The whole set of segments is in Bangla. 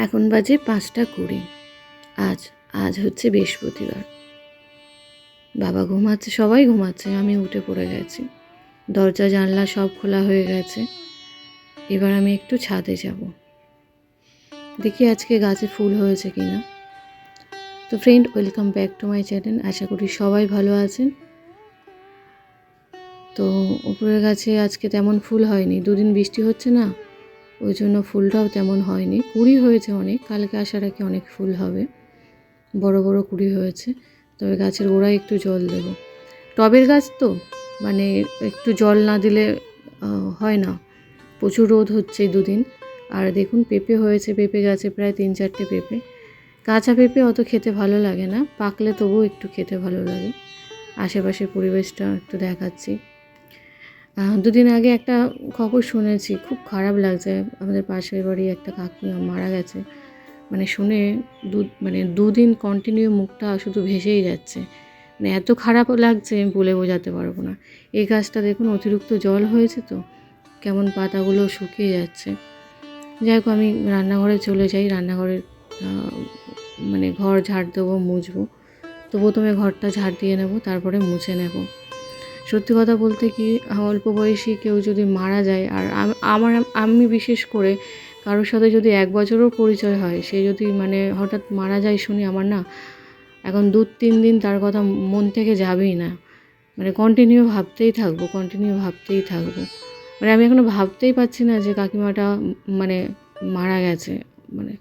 এখন বাজে পাঁচটা কুড়ি। আজ আজ হচ্ছে বৃহস্পতিবার। বাবা ঘুমাচ্ছে, সবাই ঘুমাচ্ছে, আমি উঠে পড়ে গেছি। দরজা, জানলা সব খোলা হয়ে গেছে। এবার আমি একটু ছাদে যাব। দেখি আজকে গাছে ফুল হয়েছে কি না তো friend welcome back to my channel আশা করি সবাই ভালো আছেন। তো উপরের গাছে আজকে তেমন ফুল হয়নি। দুদিন বৃষ্টি হচ্ছে না? ওই জন্য ফুলটাও তেমন হয়নি। কুড়ি হয়েছে অনেক, কালকে আসার আগে অনেক ফুল হবে। বড় বড় কুড়ি হয়েছে, তবে গাছের গোড়ায় একটু জল দেব। টবের গাছ তো মানে একটু জল না দিলে হয় না। প্রচুর রোদ হচ্ছে দুদিন। আর দেখুন, পেঁপে হয়েছে, পেঁপে গাছে প্রায় তিন চারটে পেঁপে। কাঁচা পেঁপে অত খেতে ভালো লাগে না, পাকলে তবুও একটু খেতে ভালো লাগে। আশেপাশের পরিবেশটা একটু দেখাচ্ছি। দুদিন আগে একটা খবর শুনেছি, খুব খারাপ লাগছে। আমাদের পাশের বাড়ি একটা কাকিমা মারা গেছে। মানে শুনে দু মানে দুদিন কন্টিনিউ মুখটা শুধু ভেসেই যাচ্ছে। মানে এত খারাপ লাগছে, আমি বলে বোঝাতে পারব না। এই গাছটা দেখুন, অতিরিক্ত জল হয়েছে তো। কেমন পাতাগুলো শুকিয়ে যাচ্ছে। যাই হোক, আমি রান্নাঘরে চলে যাই। রান্নাঘরের মানে ঘর ঝাড় দেবো, মুছবো। তো প্রথমে ঘরটা ঝাড় দিয়ে নেব, তারপরে মুছে নেব। সত্যি কথা বলতে কি, অল্প বয়সী কেউ যদি মারা যায়, আর আমার, আমি বিশেষ করে কারোর সাথে যদি এক বছরও পরিচয় হয়, সে যদি মানে হঠাৎ মারা যায় শুনি আমার না এখন দু তিন দিন তার কথা মন থেকে যাবেই না। মানে কন্টিনিউ ভাবতেই থাকব কন্টিনিউ ভাবতেই থাকব। মানে আমি এখনও ভাবতেই পারছি না যে কাকিমাটা মানে মারা গেছে। মানে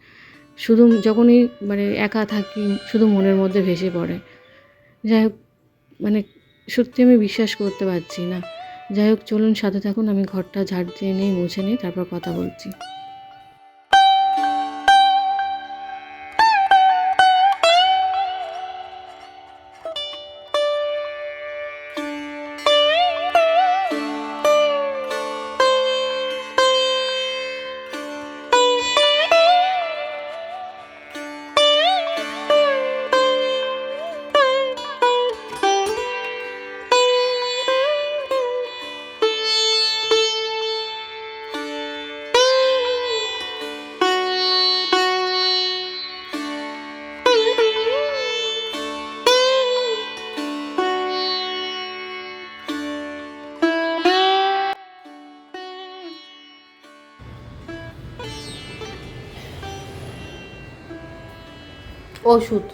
শুধু যখনই মানে একা থাকি, শুধু মনের মধ্যে ভেসে পড়ে। যাই হোক মানে সত্যি আমি বিশ্বাস করতে পারছি না। যাই হোক, চলুন সাথে থাকুন, আমি ঘরটা ঝাড় দিয়ে নেই, মুছে নেই, তারপর কথা বলছি। ওষুধ।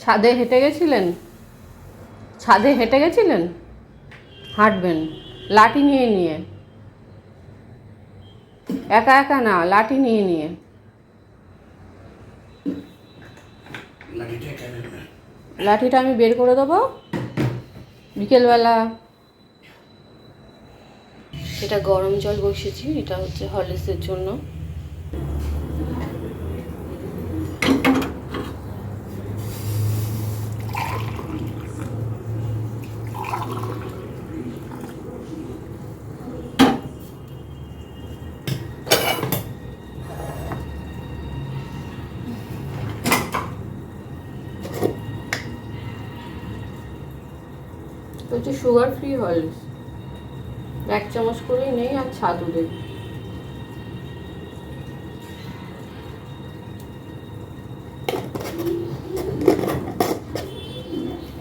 ছাদে হেঁটে গেছিলেন? ছাদে হেঁটে গেছিলেন? হাঁটবেন, লাঠি নিয়ে নিয়ে। একা একা না, লাঠি নিয়ে নিয়ে। লাঠিটা আমি বের করে দেবো। বিকেলবেলা এটা গরম জল বসেছি এটা হচ্ছে হরলিক্সের জন্য। হচ্ছে সুগার ফ্রি হরলিক্স এক চামচ করেই নেই আর ছাতু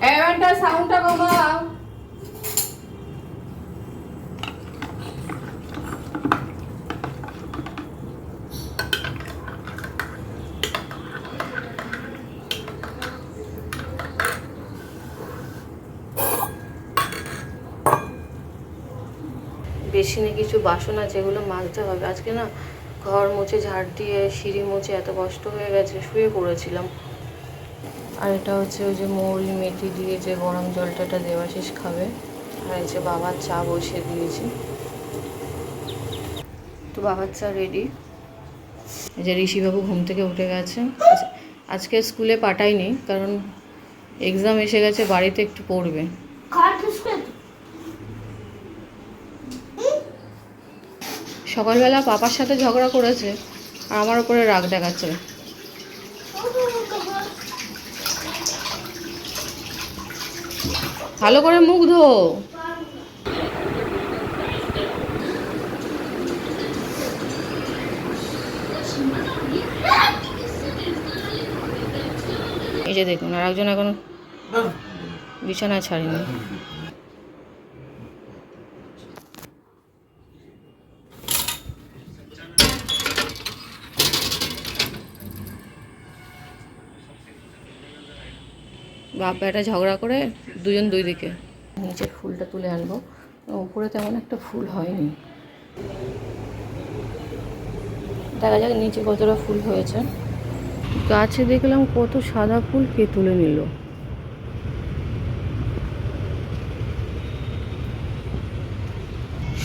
এবারটা সাউন্ডটা কমাও। বেসিনে কিছু বাসন আছে, এগুলো মাজতে হবে। আজকে না ঘর মুছে, ঝাড় দিয়ে সিঁড়ি মুছে এত কষ্ট হয়ে গেছে, শুয়ে পড়েছিলাম। আর এটা হচ্ছে ওই যে মৌরি মেথি দিয়ে যে গরম জলটা এটা দেওয়াশিস খাবে। আর এই যে বাবার চা বসিয়ে দিয়েছি। তো বাবার চা রেডি এই যে ঋষিবাবু ঘুম থেকে উঠে গেছে। আজকে স্কুলে পাঠাইনি কারণ এক্সাম এসে গেছে, বাড়িতে একটু পড়বে। সকালবেলা পাপার সাথে ঝগড়া করেছে আর আমার উপরে রাগ দেখাচ্ছে। ভালো করে মুখ ধো। এই যে দেখুন আর একজন এখন বিছানায় ছাড়েনি। বাপ বেটা ঝগড়া করে দুজন দুই দিকে। নিচের ফুলটা তুলে আনব। উপরে তেমন একটা ফুল হয়নি। দেখা যাক নিচে কতটা ফুল হয়েছে। গাছে দেখলাম কত সাদা ফুল কে তুলে নিল।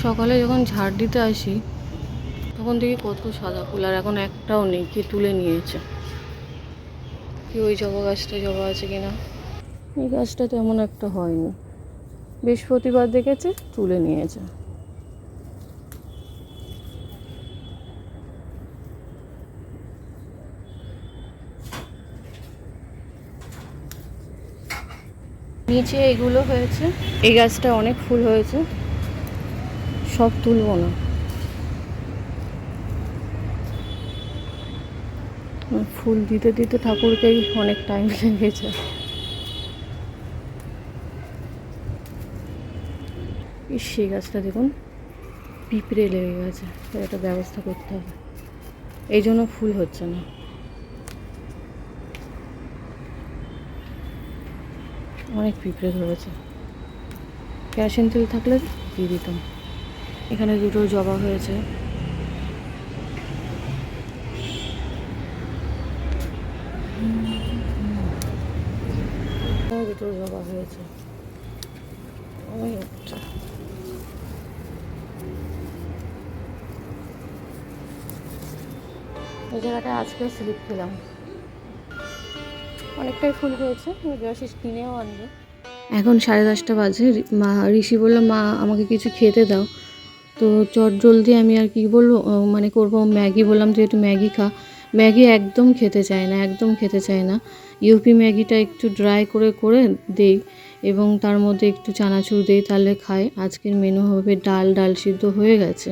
সকালে যখন ঝাড় দিতে আসি তখন দেখি কত সাদা ফুল আর এখন একটাও নেই কে তুলে নিয়েছে। কি ওই জবা গাছটা জবা আছে কিনা? এই গাছটা তেমন একটা হয়নি। বৃহস্পতিবার দেখেছে, তুলে নিয়েছে। নিচে এগুলো হয়েছে। এই গাছটা অনেক ফুল হয়েছে। সব তুলবো না। ফুল দিতে দিতে ঠাকুরকেই অনেক টাইম লেগেছে। সেই গাছটা দেখুন, পিঁপড়ে লেগে গেছে একটা ব্যবস্থা করতে হবে। এই জন্য ফুল হচ্ছে না। অনেক পিঁপড়ে ধরেছে। কেরোসিন তেল থাকলে দিয়ে দিতাম। এখানে দুটো জবা হয়েছে। দুটো জবা হয়েছে। এই জায়গাটা আজকেও স্লিপ খেলাম অনেকটাই ফুল হয়েছে দেবাশিস কিনেও আনবে। এখন সাড়ে দশটা বাজে মা, ঋষি বলল, মা, আমাকে কিছু খেতে দাও। তো চট জলদি আমি আর কি বলব মানে করব, ম্যাগি বললাম যে একটু ম্যাগি খা। ম্যাগি একদম খেতে চায় না, একদম খেতে চায় না। ইউপি ম্যাগিটা একটু ড্রাই করে করে দেই এবং তার মধ্যে একটু চানাচুর দেই, তাহলে খায়। আজকের মেনু হবে ডাল ডাল সিদ্ধ হয়ে গেছে।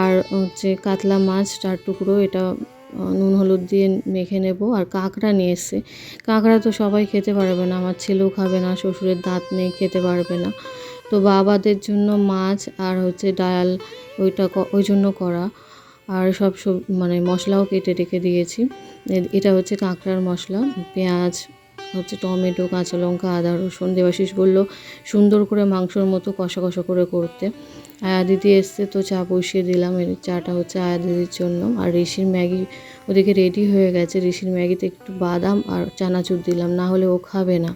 আর হচ্ছে কাতলা মাছ চার টুকরো, এটা নুন হলুদ দিয়ে মেখে নেব। আর কাঁকড়া নিয়ে এসছে। কাঁকড়া তো সবাই খেতে পারবে না, আমার ছেলেও খাবে না, শ্বশুরের দাঁত নেই, খেতে পারবে না। তো বাবাদের জন্য মাছ আর হচ্ছে ডাল, ওইটা ওই জন্য করা আর সব সব মানে মশলাও কেটে রেখে দিয়েছি। এটা হচ্ছে কাঁকড়ার মশলা। পেঁয়াজ, হচ্ছে টমেটো, কাঁচা লঙ্কা, আদা, রসুন, দেবাশিস বলল সুন্দর করে মাংসর মতো কষা কষা করে করতে। আয়া দিদি এসছে, তো চা বসিয়ে দিলাম। এর চাটা হচ্ছে আয়া দিদির জন্য। আর ঋষির ম্যাগি ওদিকে রেডি হয়ে গেছে। ঋষির ম্যাগিতে একটু বাদাম আর চানাচুর দিলাম, না হলে ও খাবে না।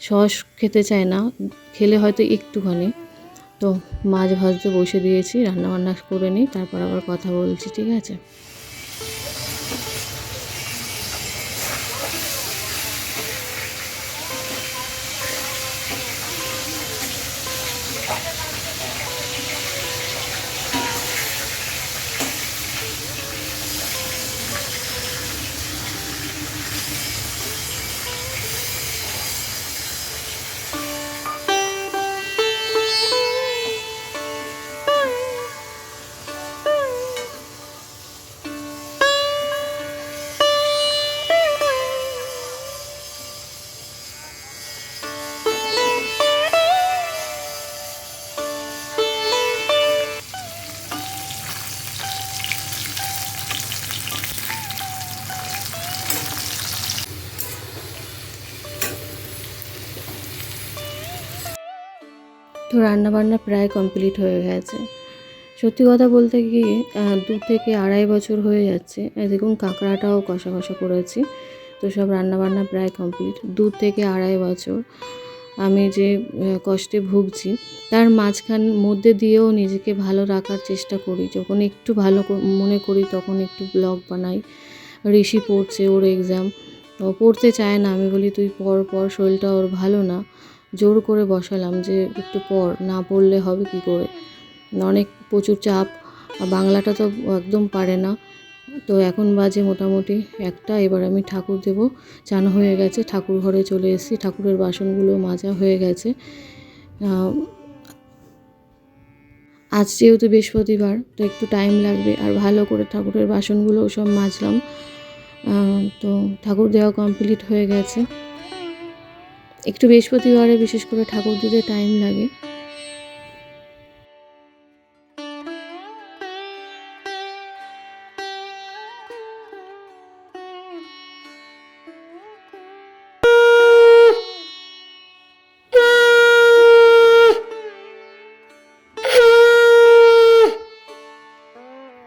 সস খেতে চায় না, খেলে হয়তো একটুখানি। তো মাছ ভাজতে বসে দিয়েছি রান্না বান্না করে নিই, তারপর আবার কথা বলছি, ঠিক আছে? তো রান্নাবান্না প্রায় কমপ্লিট হয়ে গেছে। সত্যি কথা বলতে আহ, দু থেকে আড়াই বছর হয়ে যাচ্ছে। দেখুন কাঁকড়াটাও কষা কষা করেছি। তো সব রান্নাবান্না প্রায় কমপ্লিট। দু থেকে আড়াই বছর আমি যে কষ্টে ভুগছি তার মাঝখান মধ্যে দিয়েও নিজেকে ভালো রাখার চেষ্টা করি। যখন একটু ভালো মনে করি তখন একটু ব্লগ বানাই। ঋষি পড়ছে ওর এক্সাম পড়তে চায় না। আমি বলি তুই পর পর শরীরটা ওর ভালো না। জোর করে বসালাম যে একটু পড় না পড়লে হবে কি করে? অনেক প্রচুর চাপ বাংলাটা তো একদম পারে না। তো এখন বাজে মোটামুটি একটা, এবার আমি ঠাকুর দেব। চান হয়ে গেছে, ঠাকুর ঘরে চলে এসেছি। ঠাকুরের বাসনগুলো মাজা হয়ে গেছে। আজ যেহেতু বৃহস্পতিবার, তো একটু টাইম লাগবে, আর ভালো করে ঠাকুরের বাসনগুলো সব মাজলাম। তো ঠাকুর দেওয়া কমপ্লিট হয়ে গেছে। একটু বৃহস্পতিবারে বিশেষ করে ঠাকুর দিতে টাইম লাগে।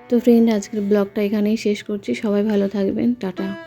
তো ফ্রেন্ড আজকের ব্লগটা এখানেই শেষ করছি। সবাই ভালো থাকবেন। টাটা।